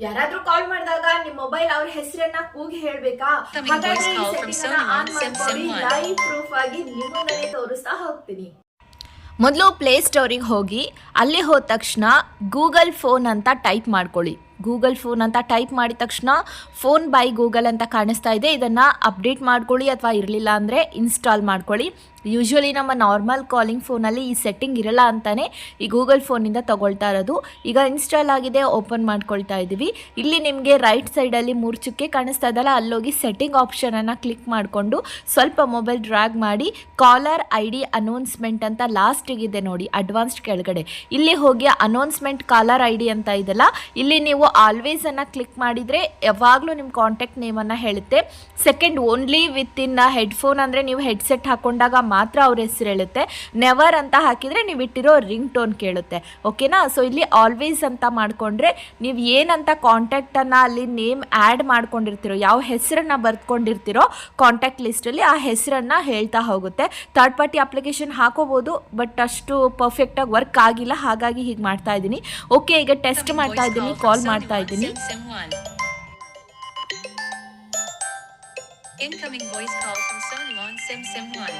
ಯಾರಾದ್ರೂ ಕಾಲ್ ಮಾಡಿದಾಗ ನಿಮ್ ಮೊಬೈಲ್ ಅವ್ರ ಹೆಸರನ್ನ ಕೂಗಿ ಹೇಳ್ಬೇಕಾ? ಮಾಡ್ಕೊಳ್ಳಿ. ಲೈವ್ ಪ್ರೂಫ್ ಆಗಿ ನಿಮ್ಮನ್ನೇ ತೋರಿಸ್ತಾ ಹೋಗ್ತೀನಿ. ಮೊದಲು ಪ್ಲೇಸ್ಟೋರಿಗೆ ಹೋಗಿ ಅಲ್ಲಿ ಹೋದ ತಕ್ಷಣ ಗೂಗಲ್ ಫೋನ್ ಅಂತ ಟೈಪ್ ಮಾಡ್ಕೊಳ್ಳಿ. ಗೂಗಲ್ ಫೋನ್ ಅಂತ ಟೈಪ್ ಮಾಡಿದ ತಕ್ಷಣ ಫೋನ್ ಬೈ ಗೂಗಲ್ ಅಂತ ಕಾಣಿಸ್ತಾ ಇದೆ. ಇದನ್ನು ಅಪ್ಡೇಟ್ ಮಾಡ್ಕೊಳ್ಳಿ ಅಥವಾ ಇರಲಿಲ್ಲ ಅಂದರೆ ಇನ್ಸ್ಟಾಲ್ ಮಾಡ್ಕೊಳ್ಳಿ. ಯೂಶ್ವಲಿ ನಮ್ಮ ನಾರ್ಮಲ್ ಕಾಲಿಂಗ್ ಫೋನಲ್ಲಿ ಈ ಸೆಟ್ಟಿಂಗ್ ಇರಲ್ಲ ಅಂತಲೇ ಈ ಗೂಗಲ್ ಫೋನಿಂದ ತೊಗೊಳ್ತಾ ಇರೋದು. ಈಗ ಇನ್ಸ್ಟಾಲ್ ಆಗಿದೆ, ಓಪನ್ ಮಾಡ್ಕೊಳ್ತಾ ಇದ್ದೀವಿ. ಇಲ್ಲಿ ನಿಮಗೆ ರೈಟ್ ಸೈಡಲ್ಲಿ ಮೂರು ಚುಕ್ಕೆ ಕಾಣಿಸ್ತಾ ಇದಲ್ಲ ಅಲ್ಲೋಗಿ ಸೆಟ್ಟಿಂಗ್ ಆಪ್ಷನನ್ನು ಕ್ಲಿಕ್ ಮಾಡಿಕೊಂಡು ಸ್ವಲ್ಪ ಮೊಬೈಲ್ ಡ್ರ್ಯಾಗ್ ಮಾಡಿ ಕಾಲರ್ ಐ ಡಿ ಅನೌನ್ಸ್ಮೆಂಟ್ ಅಂತ ಲಾಸ್ಟಿಗಿದೆ ನೋಡಿ, ಅಡ್ವಾನ್ಸ್ಡ್ ಕೆಳಗಡೆ. ಇಲ್ಲಿ ಹೋಗಿ ಅನೌನ್ಸ್ಮೆಂಟ್ ಕಾಲರ್ ಐ ಡಿ ಅಂತ ಇದೆಲ್ಲ ಇಲ್ಲಿ ನೀವು ಆಲ್ವೇಸ್ ಅನ್ನು ಕ್ಲಿಕ್ ಮಾಡಿದರೆ ಯಾವಾಗಲೂ ನಿಮ್ಮ ಕಾಂಟ್ಯಾಕ್ಟ್ ನೇಮನ್ನು ಹೇಳುತ್ತೆ. Second only with in headphone ಅಂದ್ರೆ ನೀವು ಹೆಡ್ಸೆಟ್ ಹಾಕೊಂಡಾಗ ಮಾತ್ರ ಅವ್ರ ಹೆಸರು ಹೇಳುತ್ತೆ. ನೆವರ್ ಅಂತ ಹಾಕಿದ್ರೆ ನೀವು ಇಟ್ಟಿರೋ ರಿಂಗ್ ಟೋನ್ ಕೇಳುತ್ತೆ ಓಕೆನಾ ಸೊ ಇಲ್ಲಿ ಆಲ್ವೇಸ್ ಅಂತ ಮಾಡ್ಕೊಂಡ್ರೆ ನೀವು ಏನಂತ ಕಾಂಟ್ಯಾಕ್ಟನ್ನು ಅಲ್ಲಿ ನೇಮ್ ಆ್ಯಡ್ ಮಾಡ್ಕೊಂಡಿರ್ತೀರೋ ಯಾವ ಹೆಸರನ್ನ ಬರ್ತ್ಕೊಂಡಿರ್ತೀರೋ ಕಾಂಟ್ಯಾಕ್ಟ್ ಲಿಸ್ಟಲ್ಲಿ ಆ ಹೆಸರನ್ನು ಹೇಳ್ತಾ ಹೋಗುತ್ತೆ. ಥರ್ಡ್ ಪಾರ್ಟಿ ಅಪ್ಲಿಕೇಶನ್ ಹಾಕೋಬಹುದು ಬಟ್ ಅಷ್ಟು ಪರ್ಫೆಕ್ಟಾಗಿ ವರ್ಕ್ ಆಗಿಲ್ಲ ಹಾಗಾಗಿ ಹೀಗೆ ಮಾಡ್ತಾ ಇದ್ದೀನಿ. ಓಕೆ ಈಗ ಟೆಸ್ಟ್ ಮಾಡ್ತಾ ಇದ್ದೀನಿ ಕಾಲ್ Sony ಮಾಡ್ತಾ One ಇದ್ದೀನಿ Sim Sim one. Incoming voice call from Sony One Sim Sim one.